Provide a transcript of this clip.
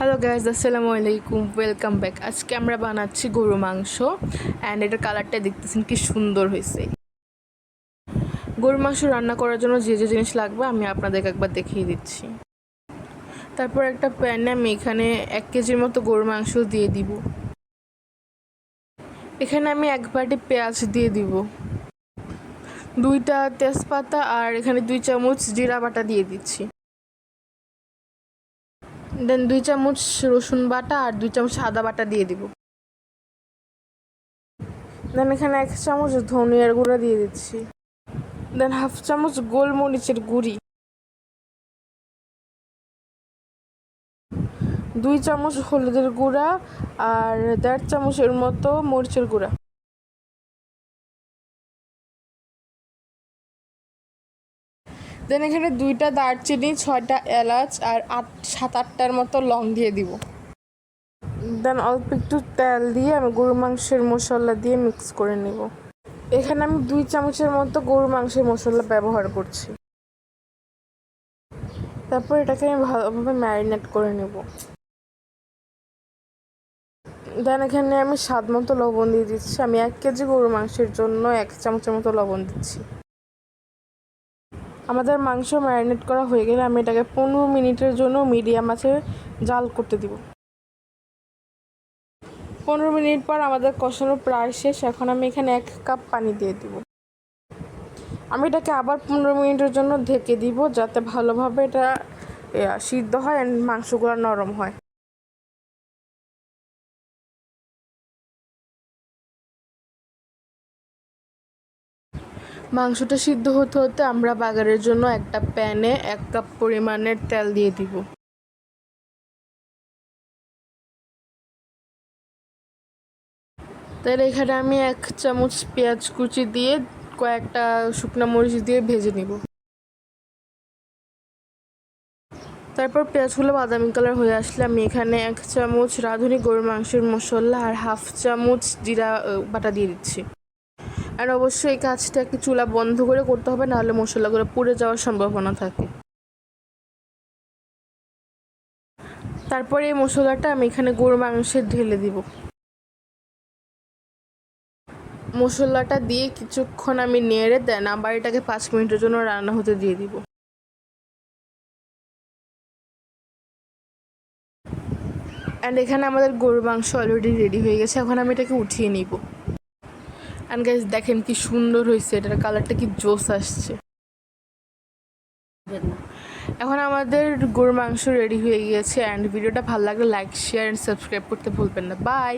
Hello guys আসসালামু আলাইকুম welcome back আজকে আমরা বানাচ্ছি গরু মাংস অ্যান্ড এটার কালারটা দেখতেছেন কি সুন্দর হয়েছে। গরু মাংস রান্না করার জন্য যে যে জিনিস লাগবে, আমি আপনাদেরকে একবার দেখিয়ে দিচ্ছি। তারপর একটা প্যানে আমি এখানে এক কেজির মতো গরু মাংস দিয়ে দিব। এখানে আমি এক বাটি পেঁয়াজ দিয়ে দিব। দুইটা তেজপাতা আর এখানে দুই চামচ জিরা বাটা দিয়ে দিচ্ছি। দেন দুই চামচ রসুন বাটা আর দুই চামচ সাদা বাটা দিয়ে দিব। দেন এখানে এক চামচ ধনিয়ার গুঁড়া দিয়ে দিচ্ছি। দেন হাফ চামচ গোলমরিচের গুঁড়ি। দুই চামচ হলুদের গুঁড়া আর দেড় চামচের মতো মরিচের গুঁড়া। দেন এখানে দুইটা দারচিনি, ছয়টা এলাচ আর আট, সাত, আটটার মতো লং দিয়ে দিব। দেন অল্প একটু তেল দিয়ে আমি গরু মাংসের মশলা দিয়ে মিক্স করে নেব। এখানে আমি দুই চামচের মতো গরু মাংসের মশলা ব্যবহার করছি। তারপর এটাকে আমি ভালোভাবে ম্যারিনেট করে নেব। দেন এখানে আমি স্বাদ মতো লবণ দিয়ে দিচ্ছি। আমি এক কেজি গরু মাংসের জন্য এক চামচের মতো লবণ দিচ্ছি। আমাদের মাংস ম্যারিনেট করা হয়ে গেলে আমি এটাকে পনেরো মিনিটের জন্য মিডিয়াম আছে জাল করতে দিব। পনেরো মিনিট পর আমাদের কষানো প্রায় শেষ। এখন আমি এখানে এক কাপ পানি দিয়ে দিব। আমি এটাকে আবার পনেরো মিনিটের জন্য ঢেকে দিব যাতে ভালোভাবে এটা সিদ্ধ হয় অ্যান্ড মাংসগুলো নরম হয়। মাংসটা সিদ্ধ হতে হতে আমরা বাগারের জন্য একটা প্যানে এক কাপ পরিমাণের তেল দিয়ে দিব। তাহলে এখানে আমি এক চামচ পেঁয়াজ কুচি দিয়ে কয়েকটা শুকনো মরিচ দিয়ে ভেজে নিব। তারপর পেঁয়াজগুলো বাদামি কালার হয়ে আসলে আমি এখানে এক চামচ রাঁধুনি গরুর মাংসের মশলা আর হাফ চামচ জিরা বাটা দিয়ে দিচ্ছি। আর অবশ্যই এই কাজটাকে চুলা বন্ধ করে করতে হবে, নাহলে মশলাগুলো পুড়ে যাওয়ার সম্ভাবনা থাকে। তারপরে এই মশলাটা আমি এখানে গরু মাংসে ঢেলে দিব। মশলাটা দিয়ে কিছুক্ষণ আমি নেড়ে, দেন আবার এটাকে পাঁচ মিনিটের জন্য রান্না হতে দিয়ে দিব। অ্যান্ড এখানে আমাদের গরুর মাংস অলরেডি রেডি হয়ে গেছে, এখন আমি এটাকে উঠিয়ে নিব। অ্যান্ড গাইজ দেখেন কি সুন্দর হয়েছে, এটার কালারটা কি জোস আসছে। এখন আমাদের গরুর মাংস রেডি হয়ে গিয়েছে অ্যান্ড ভিডিওটা ভালো লাগলে লাইক শেয়ার অ্যান্ড সাবস্ক্রাইব করতে ভুলবেন না। বাই